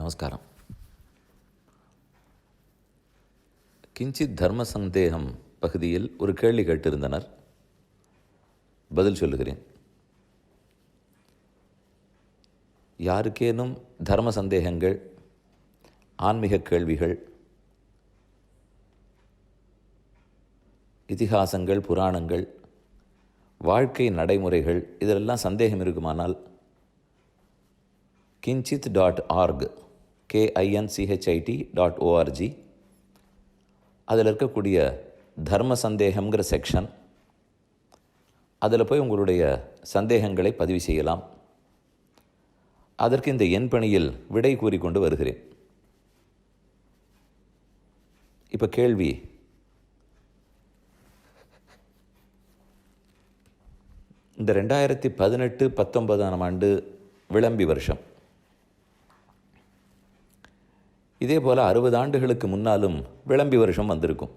நமஸ்காரம் கிஞ்சித் தர்ம சந்தேகம் பகுதியில் ஒரு கேள்வி கேட்டிருந்தனர் பதில் சொல்லுகிறேன் யாருக்கேனும் தர்ம சந்தேகங்கள் ஆன்மீக கேள்விகள் இதிகாசங்கள் புராணங்கள் வாழ்க்கை நடைமுறைகள் இதிலெல்லாம் சந்தேகம் இருக்குமானால் Kinchit dot org KINCHIT dot ORG அதில் இருக்கக்கூடிய தர்ம சந்தேகம்ங்கிற செக்ஷன் அதில் போய் உங்களுடைய சந்தேகங்களை பதிவு செய்யலாம். அதற்கு இந்த என் பணியில் விடை கூறிக்கொண்டு வருகிறேன். இப்போ கேள்வி. இந்த ரெண்டாயிரத்தி பதினெட்டு பத்தொன்பதாம் ஆண்டு விளம்பி வருஷம். இதே போல் அறுபது ஆண்டுகளுக்கு முன்னாலும் விளம்பி வருஷம் வந்திருக்கும்.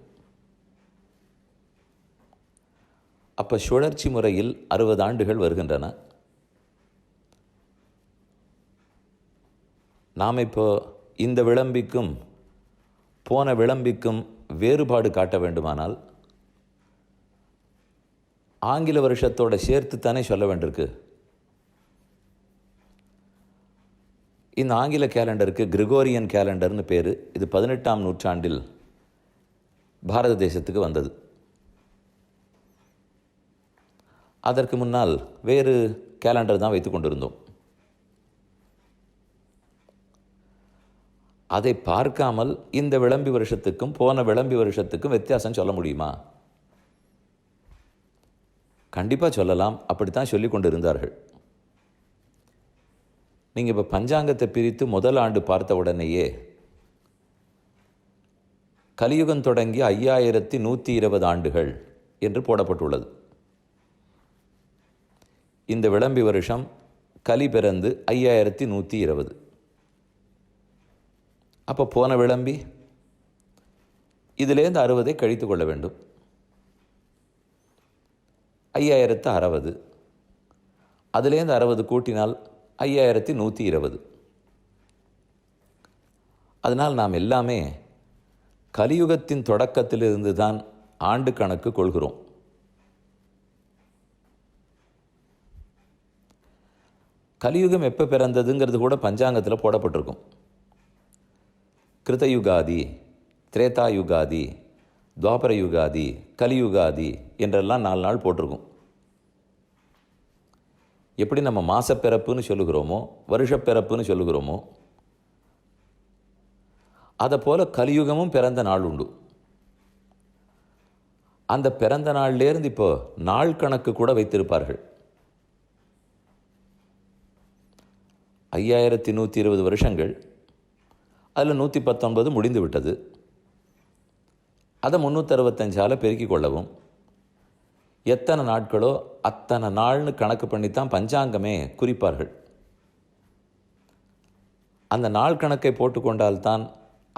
அப்போ சுழற்சி முறையில் அறுபது ஆண்டுகள் வருகின்றன. நாம் இப்போ இந்த விளம்பிக்கும் போன விளம்பிக்கும் வேறுபாடு காட்ட வேண்டுமானால் ஆங்கில வருஷத்தோட சேர்த்து தானே சொல்ல வேண்டியிருக்கு. இந்த ஆங்கில கேலண்டருக்கு கிரிகோரியன் கேலண்டர்னு பேர். இது பதினெட்டாம் நூற்றாண்டில் பாரத தேசத்துக்கு வந்தது. அதற்கு முன்னால் வேறு கேலண்டர் தான் வைத்து கொண்டிருந்தோம். அதை பார்க்காமல் இந்த விளம்பி வருஷத்துக்கும் போன விளம்பி வருஷத்துக்கும் வித்தியாசம் சொல்ல முடியுமா? கண்டிப்பாக சொல்லலாம். அப்படித்தான் சொல்லி கொண்டிருந்தார்கள். நீங்கள் இப்போ பஞ்சாங்கத்தை பிரித்து முதல் ஆண்டு பார்த்த உடனேயே கலியுகம் தொடங்கி ஐயாயிரத்தி நூற்றி இருபது ஆண்டுகள் என்று போடப்பட்டுள்ளது. இந்த விளம்பி வருஷம் கலி பிறந்து ஐயாயிரத்தி நூற்றி இருபது. அப்போ போன விளம்பி? இதிலேருந்து அறுபதை கழித்து கொள்ள வேண்டும். ஐயாயிரத்து அறுபது. அதுலேருந்து அறுபது கூட்டினால் ஐயாயிரத்தி நூற்றி இருபது. அதனால் நாம் எல்லாமே கலியுகத்தின் தொடக்கத்திலிருந்து தான் ஆண்டு கணக்கு கொள்கிறோம். கலியுகம் எப்போ பிறந்ததுங்கிறது கூட பஞ்சாங்கத்தில் போடப்பட்டிருக்கும். கிருதயுகாதி திரேதா யுகாதி துவாபர யுகாதி கலியுகாதி என்றெல்லாம் நாலு நாள் போட்டிருக்கும். எப்படி நம்ம மாசப்பிறப்புன்னு சொல்லுகிறோமோ வருஷப்பிறப்புன்னு சொல்லுகிறோமோ அதை போல் கலியுகமும் பிறந்த நாள் உண்டு. அந்த பிறந்த நாள்லேருந்து இப்போ நாள் கணக்கு கூட வைத்திருப்பார்கள். ஐயாயிரத்தி நூற்றி இருபது வருஷங்கள் அதில் நூற்றி பத்தொன்பது முடிந்து விட்டது. அதை முந்நூற்றறுபத்தஞ்சால் பெருக்கிக் கொள்ளவும். எத்தனை நாட்களோ அத்தனை நாள்னு கணக்கு பண்ணித்தான் பஞ்சாங்கமே குறிப்பார்கள். அந்த நாள் கணக்கை போட்டுக்கொண்டால்தான்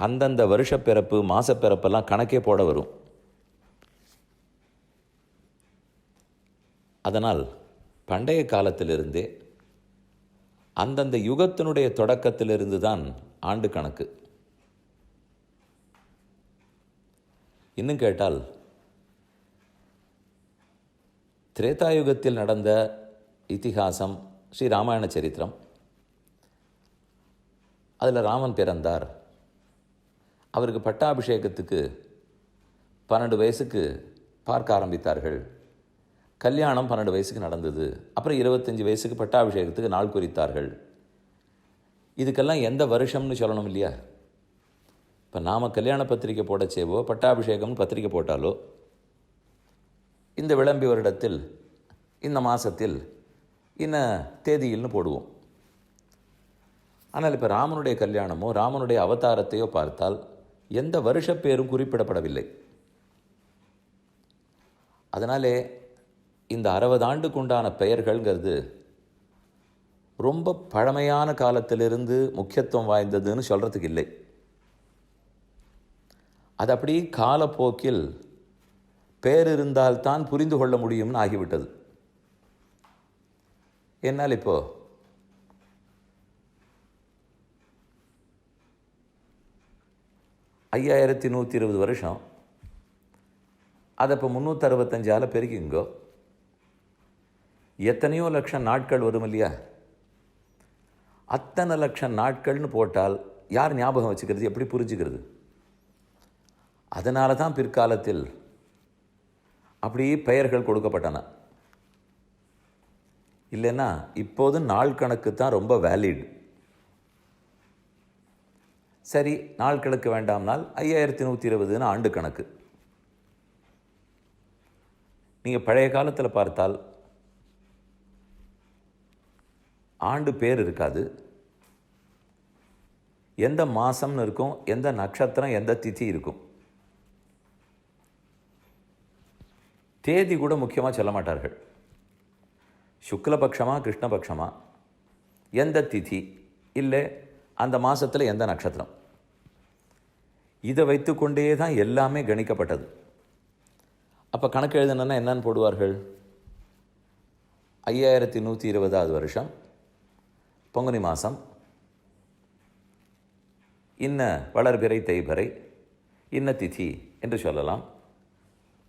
அந்தந்த வருஷப்பிறப்பு மாசப்பிறப்பெல்லாம் கணக்கே போட வரும். அதனால் பண்டைய காலத்திலிருந்தே அந்தந்த யுகத்தினுடைய தொடக்கத்திலிருந்து தான் ஆண்டு கணக்கு. இன்னும் கேட்டால் திரேதாயுகத்தில் நடந்த இத்திஹாசம் ஸ்ரீ ராமாயண சரித்திரம். அதில் ராமன் பிறந்தார். அவருக்கு பட்டாபிஷேகத்துக்கு பன்னெண்டு வயசுக்கு பார்க்க ஆரம்பித்தார்கள். கல்யாணம் பன்னெண்டு வயசுக்கு நடந்தது. அப்புறம் இருபத்தஞ்சி வயசுக்கு பட்டாபிஷேகத்துக்கு நாள் குறித்தார்கள். இதுக்கெல்லாம் எந்த வருஷம்னு சொல்லணும் இல்லையா? இப்போ நாம் கல்யாண பத்திரிக்கை போடச்சேவோ பட்டாபிஷேகம்னு பத்திரிக்கை போட்டாலோ இந்த விளம்பி வருடத்தில் இந்த மாதத்தில் இன்ன தேதியில்னு போடுவோம். ஆனால் இப்போ ராமனுடைய கல்யாணமோ ராமனுடைய அவதாரத்தையோ பார்த்தால் எந்த வருஷ பேரும் குறிப்பிடப்படவில்லை. அதனாலே இந்த அறுபது ஆண்டுக்குண்டான பெயர்கள்ங்கிறது ரொம்ப பழமையான காலத்திலிருந்து முக்கியத்துவம் வாய்ந்ததுன்னு சொல்கிறதுக்கு இல்லை. அது அப்படி காலப்போக்கில் பேர் இருந்தால்தான் புரிந்து கொள்ள முடியும்னு ஆகிவிட்டது. என்னால் இப்போ ஐயாயிரத்தி நூற்றி இருபது வருஷம். அதை இப்போ முந்நூற்றறுபத்தஞ்சால் பெருக்கிங்கோ எத்தனையோ லட்சம் நாட்கள் வரும் இல்லையா? அத்தனை லட்சம் நாட்கள்னு போட்டால் யார் ஞாபகம் வச்சுக்கிறது? எப்படி புரிஞ்சுக்கிறது? அதனால தான் பிற்காலத்தில் அப்படி பெயர்கள் கொடுக்கப்பட்டன. இல்லைன்னா இப்போது நாள் கணக்கு தான் ரொம்ப வேலிட் சரி நாள் கணக்கு வேண்டாம்னால் ஐயாயிரத்தி நூற்றி இருபதுன்னு ஆண்டு கணக்கு. நீங்கள் பழைய காலத்தில் பார்த்தால் ஆண்டு பேர் இருக்காது. எந்த மாதம்னு இருக்கும் எந்த நட்சத்திரம் எந்த திதி இருக்கும். தேதி கூட முக்கியமாக சொல்ல மாட்டார்கள். சுக்லபக்ஷமா கிருஷ்ணபக்ஷமா எந்த திதி இல்லை அந்த மாதத்தில் எந்த நட்சத்திரம். இதை வைத்துக்கொண்டே தான் எல்லாமே கணிக்கப்பட்டது. அப்போ கணக்கு எழுதணுன்னா என்னன்னு போடுவார்கள்? ஐயாயிரத்தி நூற்றி இருபதாவது வருஷம் பங்குனி மாதம் இன்ன வளர்பிறை தேய்பிறை இன்ன திதி என்று சொல்லலாம்.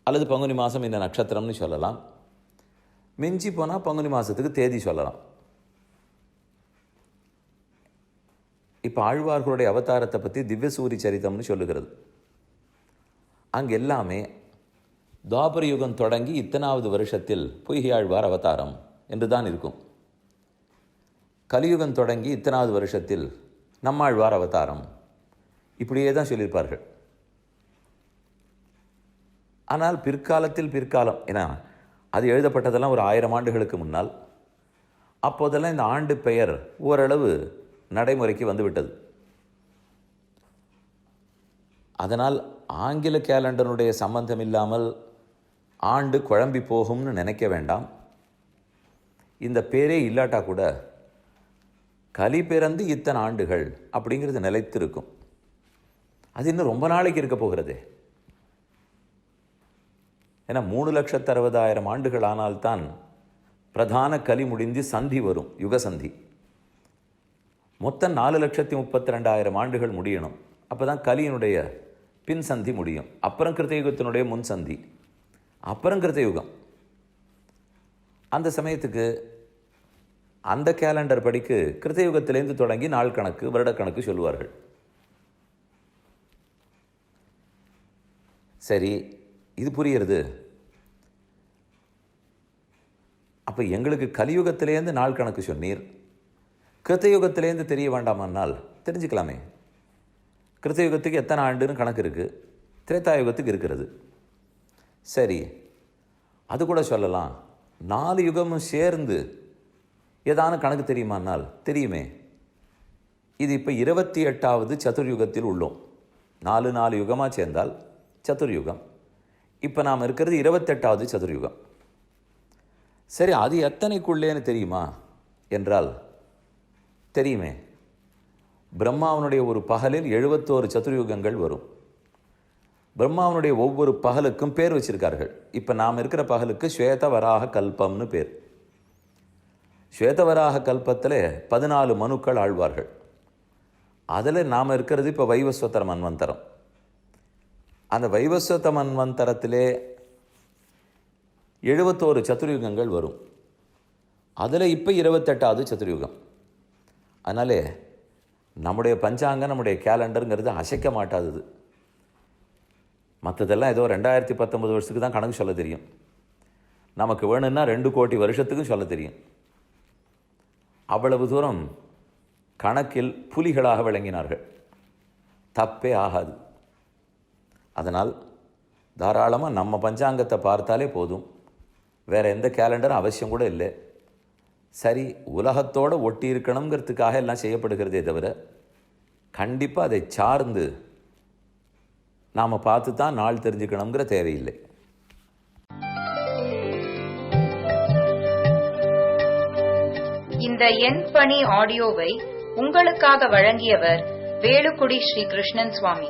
அல்லது பங்குனி மாதம் இந்த நட்சத்திரம்னு சொல்லலாம். மிஞ்சி போனால் பங்குனி மாதத்துக்கு தேதி சொல்லலாம். இப்போ ஆழ்வார்களுடைய அவதாரத்தை பற்றி திவ்ய சூரிய சரிதம்னு சொல்லுகிறது. அங்கே எல்லாமே துவாபர யுகம் தொடங்கி இத்தனாவது வருஷத்தில் பொய்கையாழ்வார் அவதாரம் என்று தான் இருக்கும். கலியுகம் தொடங்கி இத்தனாவது வருஷத்தில் நம்மாழ்வார் அவதாரம். இப்படியே தான் சொல்லியிருப்பார்கள். ஆனால் பிற்காலத்தில் பிற்காலம் ஏன்னா அது எழுதப்பட்டதெல்லாம் ஒரு ஆயிரம் ஆண்டுகளுக்கு முன்னால். அப்போதெல்லாம் இந்த ஆண்டு பெயர் ஓரளவு நடைமுறைக்கு வந்துவிட்டது. அதனால் ஆங்கில கேலண்டருடைய சம்பந்தம் இல்லாமல் ஆண்டு குழம்பி போகும்னு நினைக்க வேண்டாம். இந்த பேரே இல்லாட்டா கூட கலி பிறந்து இத்தனை ஆண்டுகள் அப்படிங்கிறது நிலைத்திருக்கும். அது இன்னும் ரொம்ப நாளைக்கு இருக்க போகிறதே. ஏன்னா மூணு லட்சத்து அறுபதாயிரம் ஆண்டுகள் ஆனால்தான் பிரதான கலி முடிந்து சந்தி வரும் யுகசந்தி மொத்தம் நாலு லட்சத்தி முப்பத்தி ரெண்டாயிரம் ஆண்டுகள் முடியணும். அப்போ தான் கலியினுடைய பின் சந்தி முடியும். அப்புறம் கிருத்தயுகத்தினுடைய முன் சந்தி. அப்புறம் கிருத்தயுகம். அந்த சமயத்துக்கு அந்த கேலண்டர் படிக்கு கிருத்தயுகத்திலேருந்து தொடங்கி நாள் கணக்கு வருடக்கணக்கு சொல்லுவார்கள். சரி இது புரியுறது அப்போ எங்களுக்கு கலியுகத்திலேருந்து நாள் கணக்கு சொன்னீர். கிருத்தயுகத்திலேருந்து தெரிய வேண்டாமன்னால் தெரிஞ்சுக்கலாமே. கிருத்தயுகத்துக்கு எத்தனை ஆண்டுன்னு கணக்கு இருக்குது திரேத்தாயுகத்துக்கு இருக்கிறது. சரி அது கூட சொல்லலாம். நாலு யுகமும் சேர்ந்து ஏதான கணக்கு தெரியுமானால் தெரியுமே. இது இப்போ இருபத்தி எட்டாவது சதுர்யுகத்தில் உள்ளோம். நாலு நாலு யுகமாக சேர்ந்தால் சதுர்யுகம். இப்போ நாம் இருக்கிறது இருபத்தெட்டாவது சதுர்யுகம். சரி அது எத்தனைக்குள்ளேன்னு தெரியுமா? என்றால் தெரியுமே. பிரம்மாவனுடைய ஒரு பகலில் எழுபத்தோரு சதுர்யுகங்கள் வரும். பிரம்மாவனுடைய ஒவ்வொரு பகலுக்கும் பேர் வச்சிருக்கார்கள். இப்போ நாம் இருக்கிற பகலுக்கு ஸ்வேதவராக கல்பம்னு பேர். ஸ்வேதவராக கல்பத்தில் பதினாலு மனுக்கள் ஆழ்வார்கள். அதில் நாம் இருக்கிறது இப்போ வைவஸ்வத்தர மன்வந்தரம். அந்த வைவஸ்வத மன்வந்தரத்திலே எழுபத்தோரு சதுர்யுகங்கள் வரும். அதில் இப்போ இருபத்தெட்டாவது சதுர்யுகம் அதனாலே நம்முடைய பஞ்சாங்கம் நம்முடைய கேலண்டருங்கிறது அசைக்க மாட்டாதது. மற்றதெல்லாம் ஏதோ ரெண்டாயிரத்தி பத்தொம்பது வருஷத்துக்கு தான் கணக்கு சொல்ல தெரியும். நமக்கு வேணும்னா ரெண்டு கோடி வருஷத்துக்கும் சொல்ல தெரியும். அவ்வளவு தூரம் கணக்கில் புலிகளாக விளங்கினார்கள். தப்பே ஆகாது. அதனால் தாராளமாக நம்ம பஞ்சாங்கத்தை பார்த்தாலே போதும். வேறு எந்த கேலண்டரும் அவசியம் கூட இல்லை. சரி உலகத்தோடு ஒட்டி இருக்கணுங்கிறதுக்காக எல்லாம் செய்யப்படுகிறதே தவிர கண்டிப்பாக அதை சார்ந்து நாம் பார்த்து தான் நாள் தெரிஞ்சுக்கணுங்கிற தேவையில்லை இந்த எண் பணி ஆடியோவை உங்களுக்காக வழங்கியவர் வேலுக்குடி ஸ்ரீ கிருஷ்ணன் சுவாமி.